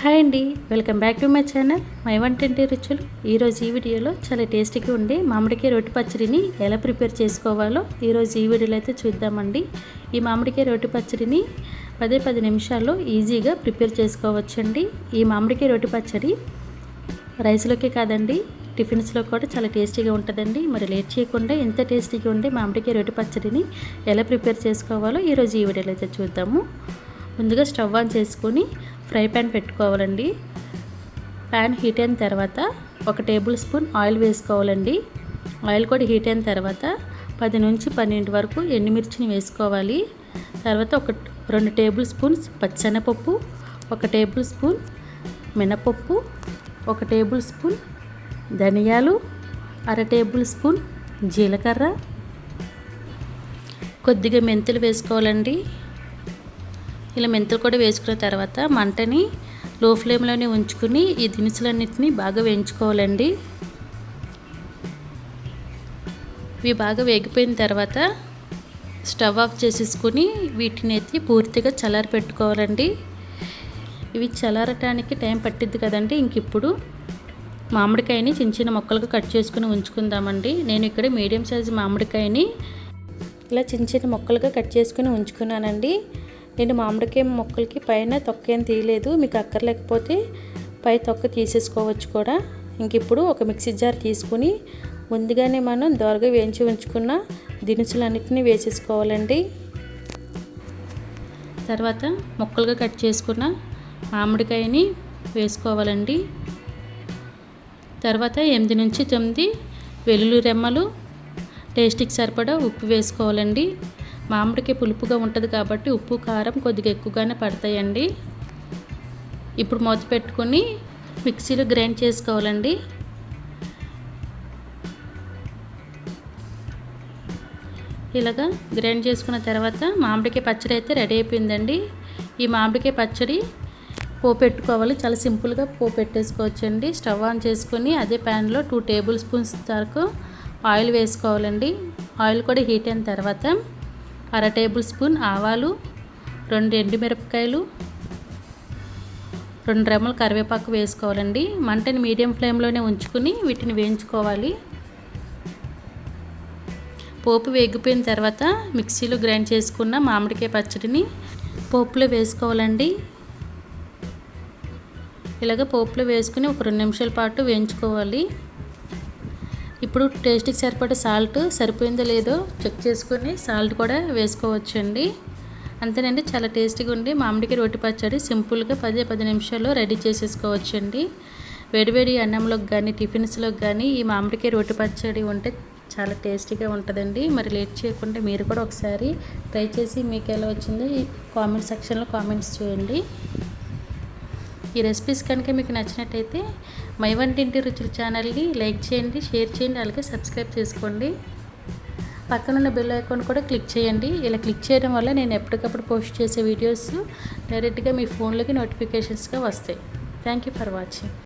Hi అండి welcome back to my channel. My వంటింటి రుచులు? ఈరోజు ఈ వీడియోలో చాలా టేస్టీగా ఉండే మామిడికాయ రొట్టి పచ్చడిని ఎలా ప్రిపేర్ చేసుకోవాలో ఈరోజు ఈ వీడియోలో అయితే చూద్దామండి. ఈ మామిడికాయ రొట్టి పచ్చడిని పదే పది నిమిషాల్లో ఈజీగా ప్రిపేర్ చేసుకోవచ్చండి. ఈ మామిడికాయ రొట్టి పచ్చడి రైస్లోకే కాదండి టిఫిన్స్లో కూడా చాలా టేస్టీగా ఉంటుందండి. మరి లేట్ చేయకుండా ఎంత టేస్టీగా ఉండే మామిడికాయ రొట్టి పచ్చడిని ఎలా ప్రిపేర్ చేసుకోవాలో ఈరోజు ఈ వీడియోలో అయితే చూద్దాము. ముందుగా స్టవ్ ఆన్ చేసుకొని ఫ్రై ప్యాన్ పెట్టుకోవాలండి. ప్యాన్ హీట్ అయిన తర్వాత ఒక టేబుల్ స్పూన్ ఆయిల్ వేసుకోవాలండి. ఆయిల్ కూడా హీట్ అయిన తర్వాత పది నుంచి పన్నెండు వరకు ఎండుమిర్చిని వేసుకోవాలి. తర్వాత ఒక రెండు టేబుల్ స్పూన్స్ పచ్చెనపప్పు ఒక టేబుల్ స్పూన్ మినపప్పు ఒక టేబుల్ స్పూన్ ధనియాలు అర టేబుల్ స్పూన్ జీలకర్ర. కొద్దిగా మెంతులు వేసుకోవాలండి. ఇలా మెంతులు కూడా వేసుకున్న తర్వాత మంటని లో ఫ్లేమ్లోనే ఉంచుకుని ఈ దినుసులన్నింటినీ బాగా వేయించుకోవాలండి. ఇవి బాగా వేగిపోయిన తర్వాత స్టవ్ ఆఫ్ చేసేసుకుని వీటిని ఎత్తి పూర్తిగా చల్లారి పెట్టుకోవాలండి. ఇవి చల్లారటానికి టైం పట్టిద్ది కదండి. ఇంక ఇప్పుడు మామిడికాయని చిన్న చిన్న మొక్కలుగా కట్ చేసుకుని ఉంచుకుందామండి. నేను ఇక్కడ మీడియం సైజు మామిడికాయని ఇలా చిన్న చిన్న మొక్కలుగా కట్ చేసుకుని ఉంచుకున్నానండి. నేను మామిడికాయ మొక్కలకి పైన తొక్క ఏం తీయలేదు మీకు అక్కర్లేకపోతే పై తొక్క తీసేసుకోవచ్చు కూడా. ఇంక ఇప్పుడు ఒక మిక్సీ జార్ తీసుకుని ముందుగానే మనం దోరగా వేయించి ఉంచుకున్న దినుసులన్నిటిని వేసేసుకోవాలండి. తర్వాత ముక్కలుగా కట్ చేసుకున్న మామిడికాయని వేసుకోవాలండి. తర్వాత ఎనిమిది నుంచి తొమ్మిది వెల్లుల్లి రెమ్మలు టేస్ట్కి సరిపడా ఉప్పు వేసుకోవాలండి. మామిడికి పులుపుగా ఉంటుంది కాబట్టి ఉప్పు కారం కొద్దిగా ఎక్కువగానే పడతాయండి. ఇప్పుడు మూత పెట్టుకొని మిక్సీలో గ్రైండ్ చేసుకోవాలండి. ఇలాగా గ్రైండ్ చేసుకున్న తర్వాత మామిడికాయ పచ్చడి అయితే రెడీ అయిపోయిందండి. ఈ మామిడికాయ పచ్చడి పో పెట్టుకోవాలి. చాలా సింపుల్గా పోపు పెట్టేసుకోవచ్చండి. స్టవ్ ఆన్ చేసుకొని అదే ప్యాన్లో టూ టేబుల్ స్పూన్స్ వరకు ఆయిల్ వేసుకోవాలండి. ఆయిల్ కూడా హీట్ అయిన తర్వాత అర టేబుల్ స్పూన్ ఆవాలు రెండు ఎండుమిరపకాయలు రెండు రెమ్మలు కరివేపాకు వేసుకోవాలండి. మంటని మీడియం ఫ్లేమ్లోనే ఉంచుకుని వీటిని వేయించుకోవాలి. పోపు వేగిపోయిన తర్వాత మిక్సీలో గ్రైండ్ చేసుకున్న మామిడికాయ పచ్చడిని పోపులో వేసుకోవాలండి. ఇలాగ పోపులో వేసుకుని ఒక రెండు నిమిషాల పాటు వేయించుకోవాలి. ఇప్పుడు టేస్ట్కి సరిపడే సాల్ట్ సరిపోయిందో లేదో చెక్ చేసుకొని సాల్ట్ కూడా వేసుకోవచ్చండి. అంతేనండి చాలా టేస్టీగా ఉండి మామిడికాయ రొట్టి పచ్చడి సింపుల్గా పదే పది నిమిషాల్లో రెడీ చేసేసుకోవచ్చండి. వేడివేడి అన్నంలోకి కానీ టిఫిన్స్లోకి కానీ ఈ మామిడికాయ రోటి పచ్చడి ఉంటే చాలా టేస్టీగా ఉంటుందండి. మరి లేట్ చేయకుండా మీరు కూడా ఒకసారి ట్రై చేసి మీకు ఎలా వచ్చిందో ఈ కామెంట్ సెక్షన్లో కామెంట్స్ చేయండి. ఈ రెసిపీస్ కనుక మీకు నచ్చినట్టయితే మై వంటింటి రుచుల ఛానల్ని లైక్ చేయండి షేర్ చేయండి అలాగే సబ్స్క్రైబ్ చేసుకోండి. పక్కనున్న బెల్ ఐకాన్ కూడా క్లిక్ చేయండి. ఇలా క్లిక్ చేయడం వల్ల నేను ఎప్పటికప్పుడు పోస్ట్ చేసే వీడియోస్ డైరెక్ట్గా మీ ఫోన్లోకి నోటిఫికేషన్స్గా వస్తాయి. Thank you for watching